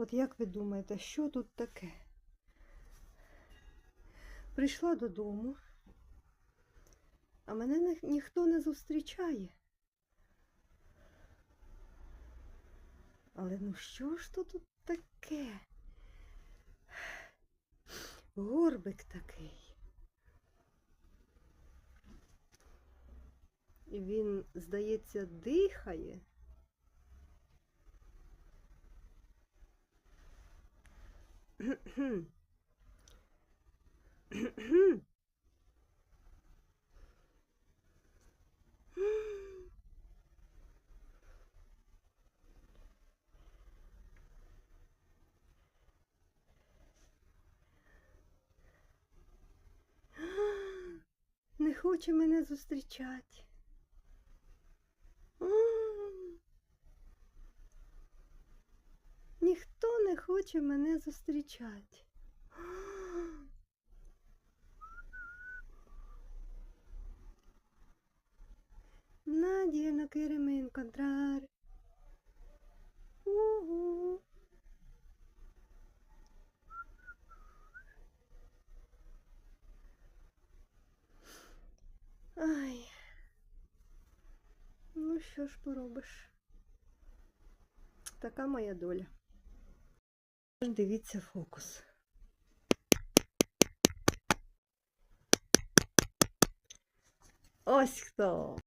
От як ви думаєте, що тут таке? Прийшла додому, а мене ніхто не зустрічає. Але ну що ж то тут таке? Горбик такий. І він, здається, дихає. Не хоче мене зустрічати. М. Ніхто не хоче мене зустрічати. Nadie no quiere me encontrar. Угу. Ай. Ну що ж поробиш? Така моя доля. Дивіться фокус. Ось хто.